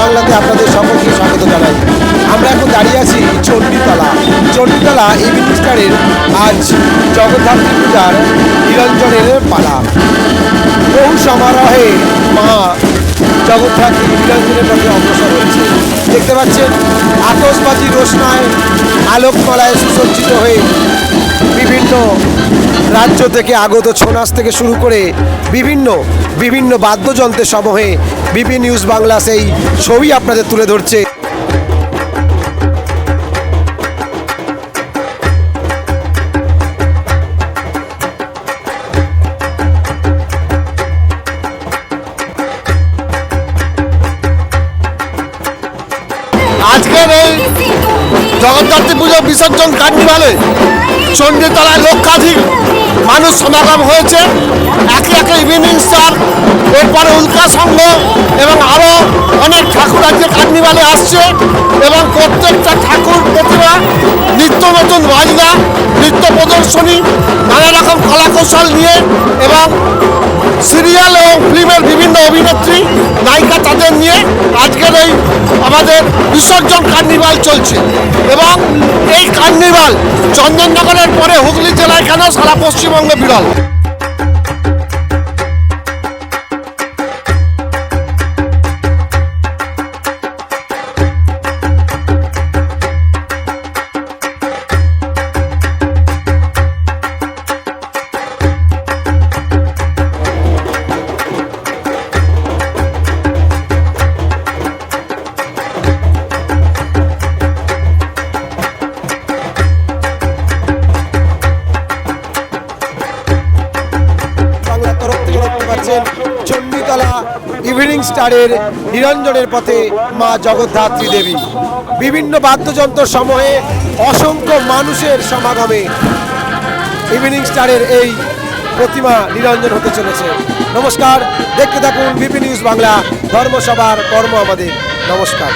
বাংলাতে আপনাদের সকলকে স্বাগত জানাই। আমরা এখন দাঁড়িয়ে আছি চণ্ডীতলা। চণ্ডীতলা ইভিনিং স্টারের আজ জগদ্ধাত্রী পূজার নিরঞ্জনের পালা। বহু সমারোহে মা জগদ্ধাত্রী নিরঞ্জনের পথে অগ্রসর হয়েছে। দেখতে পাচ্ছেন আতসবাজি রোশনায় আলোকমালায় সুসজ্জিত হয়ে বিভিন্ন রাজ্য থেকে আগত ছৌ নাচ থেকে শুরু করে বিভিন্ন বিভিন্ন বাদ্যযন্ত্রের সমূহে বিপি নিউজ বাংলা সেই ছবি আপনাদের তুলে ধরছে। আজকের এই জগদ্ধাত্রী পুজো বিসর্জন কার্নিভালে চণ্ডীতলায় লক্ষাধিক মানুষ সমাগম হয়েছে। একে একে ইভিনিং স্টার এরপরে উল্কা এবং আরও অনেক ঠাকুর আজকে কার্নিভালে আসছে এবং প্রত্যেকটা ঠাকুর প্রতিমা, নিত্য নতুন বাজনা, নৃত্য প্রদর্শনী, নানা রকম কলাকৌশল নিয়ে এবং সিরিয়াল ও ফিল্মের বিভিন্ন অভিনেত্রী, নায়িকা তাদের নিয়ে আজকের এই আমাদের বিসর্জন কার্নিভাল চলছে এবং এই কার্নিভাল চন্দননগরের পরে হুগলি জেলায় কেন সারা পশ্চিমবঙ্গে বিরল? পাচ্ছেন চণ্ডীতলা ইভিনিং স্টারের নিরঞ্জনের পথে মা জগদ্ধাত্রী দেবী। বিভিন্ন বাদ্যযন্ত্র সমূহে অসংখ্য মানুষের সমাগমে ইভিনিং স্টারের এই প্রতিমা নিরঞ্জন হতে চলেছে। নমস্কার, দেখতে থাকুন বিপি নিউজ বাংলা, ধর্মসভার কর্ম আমাদের। নমস্কার।